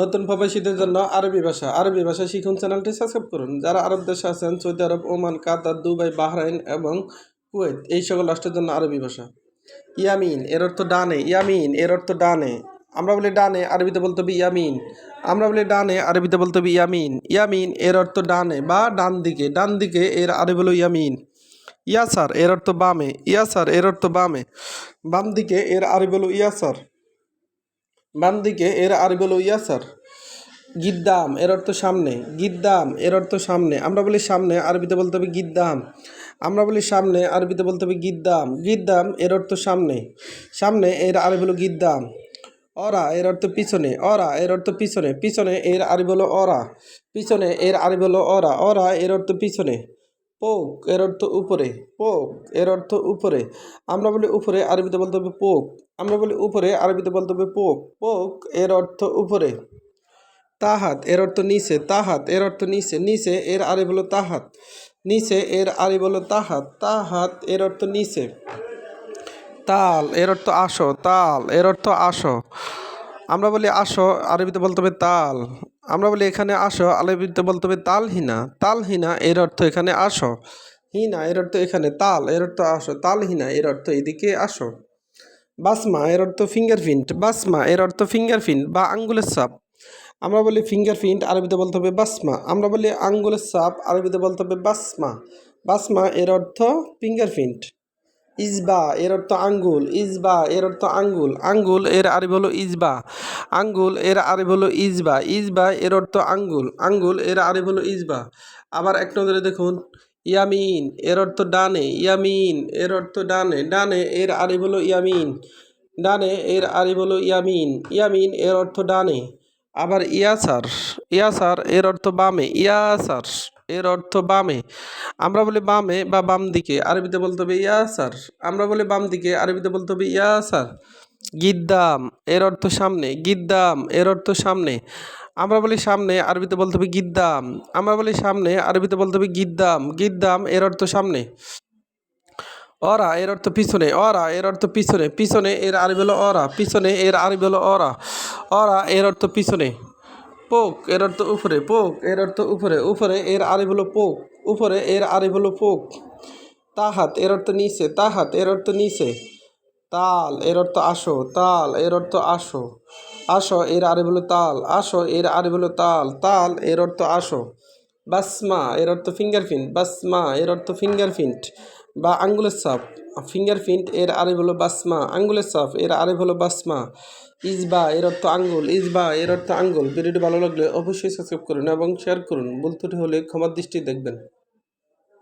নতুন প্রবাসীদের জন্য আরবি ভাষা। আরবি ভাষা শিখুন চ্যানেলটি সাবস্ক্রাইব করুন। যারা আরব দেশে আছেন, সৌদি আরব, ওমান, কাতার, দুবাই, বাহরাইন এবং কুয়েত, এই সকল রাষ্ট্রের জন্য আরবি ভাষা। ইয়ামিন, এর অর্থ ডানে। ইয়ামিন, এর অর্থ ডানে। আমরা বলি ডানে, আরবিতে বলতে হবে ইয়ামিন। আমরা বলি ডানে, আরবিতে বলতে হবে ইয়ামিন। ইয়ামিন, এর অর্থ ডানে বা ডান দিকে। ডান দিকে, এর আরবি হলো ইয়ামিন। ইয়াসার, এর অর্থ বামে। ইয়াসার, এর অর্থ বামে। বাম দিকে, এর আরবি হলো ইয়াসার। বাম দিকে এর আরবি হলো ইয়াসার। গিদ্দাম, এর অর্থ সামনে। গিদ্দাম, এর অর্থ সামনে। আমরা বলি সামনে, আরবিতে বলতে হবে গিদ্দাম। আমরা বলি সামনে, আরবিতে বলতে হবে গিদ্দাম। গিদ্দাম, এর অর্থ সামনে। সামনে, এর আরবি হলো গিদ্দাম। অরা, এর অর্থ পিছনে। অরা, এর অর্থ পিছনে। পিছনে, এর আরবি হলো অরা। পিছনে, এর আরবি হলো অরা। অরা, এর অর্থ পিছনে। পোক এর অর্থ উপরে, পোক এর অর্থ উপরে। আমরা বলি উপরে, আরবিতে বলতে হবে পোক। আমরা বলি উপরে, আরবিতে বলতে হবে পোক। পোক এর অর্থ উপরে। তাহাত এর অর্থ নিচে, তাহাত এর অর্থ নিচে। নিচে এর আরে বলো তাহাত। নিচে এর আরে বলো তাহাত। তাহাত এর অর্থ নিচে। তাল এর অর্থ আসো, তাল এর অর্থ আসো। আমরা বলি আসো, আরবিতে বলতে হবে তাল। আমরা বলি এখানে আসো, আরবিতে বলতে হবে তালহিনা। তালহিনা, এর অর্থ এখানে আসো। হিনা, এর অর্থ এখানে তাল, এর অর্থ আসো। তালহিনা, এর অর্থ এদিকে আসো। বাসমা, এর অর্থ ফিঙ্গারপ্রিন্ট বাসমা, এর অর্থ ফিঙ্গারপ্রিন্ট বা আঙ্গুলের ছাপ। আমরা বলি ফিঙ্গারপ্রিন্ট আরবিতে বলতে হবে বাসমা। আমরা বলি আঙ্গুলের ছাপ, আরবিতে বলতে হবে বাসমা। বাসমা, এর অর্থ ফিঙ্গারপ্রিন্ট ইজবা এর অর্থ আঙ্গুল ইজবা এর অর্থ আঙ্গুল আঙ্গুল এর আরবি হলো ইজবা আঙ্গুল এর আরবি হলো ইজবা ইজবা এর অর্থ আঙ্গুল আঙ্গুল এর আরবি হলো ইজবা আবার এক নজরে দেখুন, ইয়ামিন এর অর্থ ডানে, ইয়ামিন এর অর্থ ডানে ডানে এর আরবি হলো ইয়ামিন, ডানে এর আরবি হলো ইয়ামিন ইয়ামিন এর অর্থ ডানে। আবার ইয়াসার ইয়াসার এর অর্থ বামে, ইয়াসার এর অর্থ বামে। আমরা বলি বামে বা বাম দিকে, আরবিতে বলতে হবে ইয়া ইয়াসার। আমরা বলি বাম দিকে, আরবিতে বলতে হবে ইয়াসার। গিদ্দাম, এর অর্থ সামনে। গিদ্দাম, এর অর্থ সামনে। আমরা বলি সামনে, আরবিতে বলতে হবে গিদ্দাম। আমরা বলি সামনে, আরবিতে বলতে হবে গিদ্দাম। গিদ্দাম, এর অর্থ সামনে। অরা, এর অর্থ পিছনে। অরা, এর অর্থ পিছনে। পিছনে, এর আরবি হলো অরা। পিছনে, এর আরবি হলো অরা। অরা, এর অর্থ পিছনে। পোক, এর অর্থ উপরে, পোক, এর অর্থ উপরে উপরে এর আরবি হলো পোক, উপরে এর আরবি হলো পোক। তাহাত, এর অর্থ নিচে, তাহাত, এর অর্থ নিচে। তাল, এর অর্থ আসো, তাল, এর অর্থ আসো। আসো, এর আরবি হলো তাল, আসো, এর আরবি হলো তাল তাল, এর অর্থ আসো। বাসমা, এর অর্থ ফিঙ্গারপ্রিন্ট বাসমা, এর অর্থ ফিঙ্গারপ্রিন্ট বা আঙ্গুলের ছাপ। ফিঙ্গারপ্রিন্ট এর আরে হলো বাসমা, আঙ্গুলের সাফ এর আরে হলো বাসমা। ইজবা, এর অর্থ আঙ্গুল, ইজবা, এর অর্থ আঙ্গুল। ভিডিওটি ভালো লাগলে অবশ্যই সাবস্ক্রাইব করুন এবং শেয়ার করুন। ভুল হলে ক্ষমার দৃষ্টি দেখবেন।